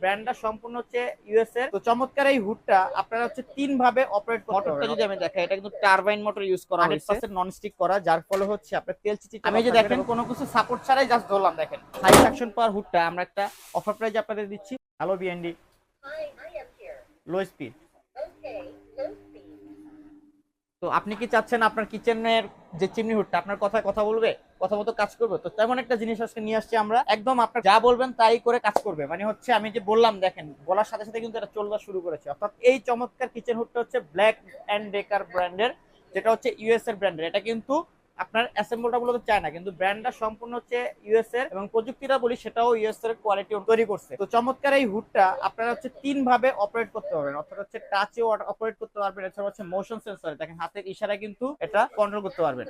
ব্র্যান্ডটা সম্পূর্ণ হচ্ছে ইউএস এর। তো চমৎকার এই হুডটা আপনারা হচ্ছে তিন ভাবে অপারেট করতে মোটরটা যদি আমি দেখাই এটা কিন্তু টারবাইন মোটর ইউজ করা হয়েছে। 100% নন স্টিক করা যার ফলে হচ্ছে আপনার তেল চিচি আমি যে দেখেন কোনো কিছু সাপোর্ট ছাড়াই জাস্ট ধরলাম দেখেন। হাই সাকশন পাওয়ার হুডটা আমরা একটা অফার প্রাইস আপনাদের দিচ্ছি। Hello BND. লো স্পিড তো আপনি কি চাচ্ছেন আপনার কিচেনের যে চিমনি হুডটা আপনার কথায় কথা বলবে? কথা মতো কাজ করবে। তো তেমন একটা জিনিস আজকে নিয়ে আসছি আমরা। একদম আপনার যা বলবেন তাই করে কাজ করবে। মানে হচ্ছে আমি যে বললাম, দেখেন, বলার সাথে সাথে কিন্তু এটা চলবা শুরু করেছে। অর্থাৎ এই চমৎকার কিচেন হুডটা হচ্ছে ব্ল্যাক অ্যান্ড ডেকার ব্র্যান্ডের যেটা হচ্ছে ইউএস এর। ব্র্যান্ডের এটা কিন্তু আপনার অ্যাসেম্বলটা মূলত চায় না কিন্তু ব্র্যান্ডটা সম্পূর্ণ হচ্ছে ইউএস এর এবং প্রযুক্তিটা বলি সেটাও ইউএস এর কোয়ালিটি তৈরি করছে। তো চমৎকার এই হুডটা আপনারা হচ্ছে তিন ভাবে অপারেট করতে পারবেন। অর্থাৎ হচ্ছে টাচে অপারেট করতে পারবেন, এছাড়া হচ্ছে মোশন সেন্সর দেখেন হাতের ইশারায় কিন্তু এটা কন্ট্রোল করতে পারবেন।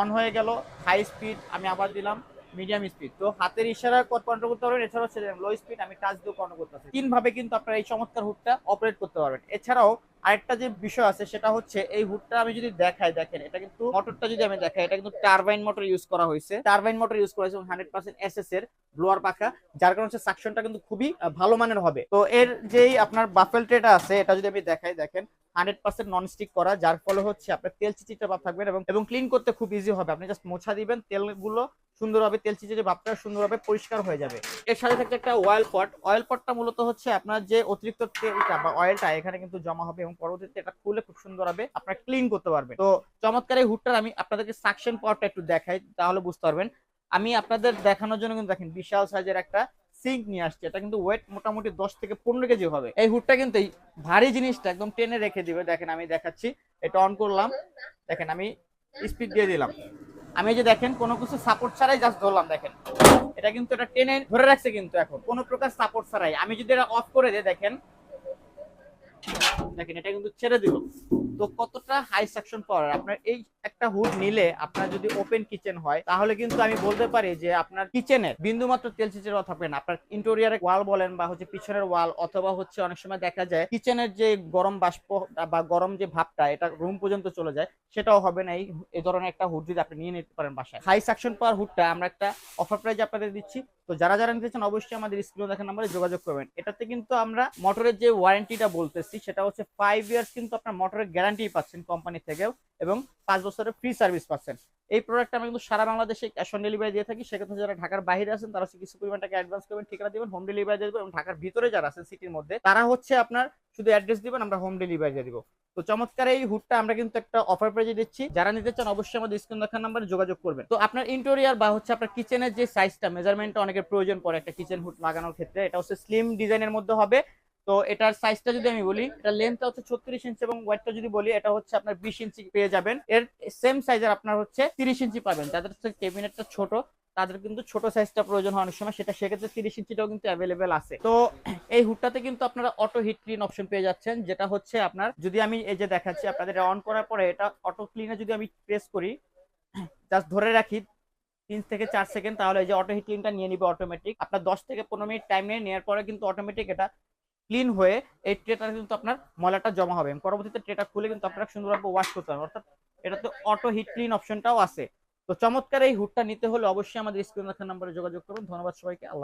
অন হয়ে গেল হাই স্পিড আমি আবার দিলাম মিডিয়াম স্পিড তো হাতের ইশারা কন্ট্রোল করতে পারবেন, এছাড়া হচ্ছে লো স্পিড আমি টাচ দিয়ে কন্ট্রোল করতে পারছি। তিন ভাবে কিন্তু আপনারা এই চমৎকার হুডটা অপারেট করতে পারবেন। এছাড়াও আরেকটা যে বিষয় আছে, সেটা হচ্ছে এই হুডটা আমি যদি দেখাই, দেখেন, এটা কিন্তু মোটরটা যদি আমি দেখাই, এটা কিন্তু টারবাইন মোটর ইউজ করা হয়েছে। টারবাইন মোটর ইউজ করেছে হান্ড্রেড পার্সেন্ট এস এর। ব্লোয়ার পাখা, যার কারণে হচ্ছে সাকশনটা কিন্তু খুবই ভালো মানের হবে। তো এর যেই আপনার বাফেল ট্রেটা আছে, এটা যদি আমি দেখাই, দেখেন হান্ড্রেড পার্সেন্ট নন স্টিক করা, যার ফলে হচ্ছে আপনার তেল চিচিটা ভাব থাকবেন এবং ক্লিন করতে খুব ইজি হবে। আপনি জাস্ট মোছা দিবেন, তেলগুলো সুন্দরভাবে, তেল চিচির ভাবটা সুন্দরভাবে পরিষ্কার হয়ে যাবে। এর সাথে থাকছে একটা অয়েল পট অয়েল পটটা মূলত হচ্ছে আপনার যে অতিরিক্ত তেলটা বা অয়েলটা এখানে কিন্তু জমা হবে এবং পরবর্তীতে এটা খুলে খুব সুন্দরভাবে আপনার ক্লিন করতে পারবেন। তো চমৎকার এই হুডটার আমি আপনাদেরকে সাকশন পাওয়ারটা একটু দেখাই, তাহলে বুঝতে পারবেন। আমি আপনাদের দেখানোর জন্য কিন্তু দেখেন বিশাল সাইজের একটা সিঙ্ক নিয়ে আসছে। এটা কিন্তু ওয়েট মোটামুটি দশ থেকে পনেরো কেজি হবে। এই হুডটা কিন্তু এই ভারী জিনিসটা একদম টেনে রেখে দিবে। দেখেন আমি দেখাচ্ছি। এটা অন করলাম। দেখেন আমি স্পিড দিয়ে দিলাম। আমি যে দেখেন, কোনো কিছু সাপোর্ট ছাড়াই জাস্ট ধরলাম, দেখেন। এটা কিন্তু এটা টেনে ধরে রাখছে কিন্তু এখন। কোনো প্রকার সাপোর্ট ছাড়াই। আমি যদি এটা অফ করে দিই, দেখেন দেখেন, এটা কিন্তু ছেড়ে দিল। তো কতটা হাই সাকশন পাওয়ার আপনার এই একটা হুড নিলে আপনার যদি ওপেন কিচেন হয়, তাহলে কিন্তু আমি বলতে পারি যে আপনার কিচেনের বিন্দু মাত্র তেল চিচের থাকবে না। আপনার ইন্টেরিয়ারের ওয়াল বলেন বা হচ্ছে পিছনের ওয়াল অথবা হচ্ছে অনেক সময় দেখা যায় কিচেনের যে গরম বাষ্প বা গরম যে ভাবটা, এটা রুম পর্যন্ত চলে যায়, সেটাও হবে না। এই ধরনের একটা হুড যদি আপনি নিয়ে নিতে পারেন বাসায়। হাই সাকশন পাওয়ার হুডটা আমরা একটা অফার প্রাইজ আপনাদের দিচ্ছি। তো যারা যারা নিতে চান, অবশ্যই আমাদের স্ক্রিনে দেখা নাম্বারে যোগাযোগ করবেন। এটাতে কিন্তু আমরা মোটরের যে ওয়ারেন্টিটা বলতেছি সেটা হচ্ছে ফাইভ ইয়ার্স কিন্তু আপনার মোটরের গ্যারান্টি পাচ্ছেন কোম্পানি থেকেও এবং পাঁচ বছরের ফ্রি সার্ভিস পাচ্ছেন। এই প্রোডাক্ট আমরা কিন্তু সারা বাংলাদেশে ক্যাশ অন ডেলিভারি দিয়ে থাকি। সেক্ষেত্রে যারা ঢাকার বাইরে আছেন, তারা হচ্ছে কিছু পরিমাণ টাকা অ্যাডভান্স করবেন ঠিকানা দিবেন হোম ডেলিভারি দিয়ে দেবেন এবং ঢাকার ভিতরে যারা আছেন সিটির মধ্যে, তারা হচ্ছে আপনার শুধু অ্যাড্রেস দিবেন, আমরা হোম ডেলিভারি দিয়ে দিব। তো চমৎকার এই হুডটা আমরা কিন্তু একটা অফার প্রাইজে দিচ্ছি। যারা নিতে চান অবশ্যই আমাদের স্ক্রিন দেখার নাম্বারে যোগাযোগ করবেন। তো আপনার ইন্টেরিয়ার বা হচ্ছে আপনার কিচেনের যে সাইজটা মেজারমেন্টটা অনেকের প্রয়োজন পড়ে একটা কিচেন হুড লাগানোর ক্ষেত্রে। এটা হচ্ছে স্লিম ডিজাইনের মধ্যে হবে। তো এটার সাইজটা যদি আমি বলি, এটা লেন্থটা হচ্ছে ছত্রিশ ইঞ্চি এবং ওয়েটটা যদি বলি, এটা হচ্ছে আপনার বিশ ইঞ্চি পেয়ে যাবেন। এর সেম সাইজের আপনার হচ্ছে তিরিশ ইঞ্চি পাবেন। যাদের হচ্ছে ক্যাবিনেটটা ছোট, তাদের কিন্তু ছোট সাইজটা প্রয়োজন হয় অনেক সময়। সেটা সেক্ষেত্রে তিরিশ ইঞ্চিটাও কিন্তু অ্যাভেলেবেল আছে। তো এই হুডটাতে কিন্তু আপনারা অটো হিট ক্লিন অপশন পেয়ে যাচ্ছেন, যেটা হচ্ছে আপনার যদি আমি এই যে দেখাচ্ছি, আপনাদের অন করার পরে এটা অটো ক্লিনে যদি আমি প্রেস করি জাস্ট ধরে রাখি, তিন থেকে চার সেকেন্ড তাহলে এই যে অটো হিট ক্লিনটা নিয়ে নিবে অটোমেটিক আপনার দশ থেকে পনেরো মিনিট টাইম নিয়ে নেওয়ার পরে কিন্তু অটোমেটিক এটা ক্লিন হয়ে এই ট্রেটা কিন্তু আপনার ময়লাটা জমা হবে। পরবর্তীতে ট্রেটা খুলে কিন্তু আপনারা সুন্দরভাবে ওয়াশ করতে পারবেন অর্থাৎ এটাতে অটো হিট ক্লিন অপশনটাও আছে। তো চমৎকার এই হুডটা নিতে হলে অবশ্যই আমাদের স্ক্রিন রাখার নাম্বারে যোগাযোগ করুন। ধন্যবাদ সবাইকে। আল্লাহ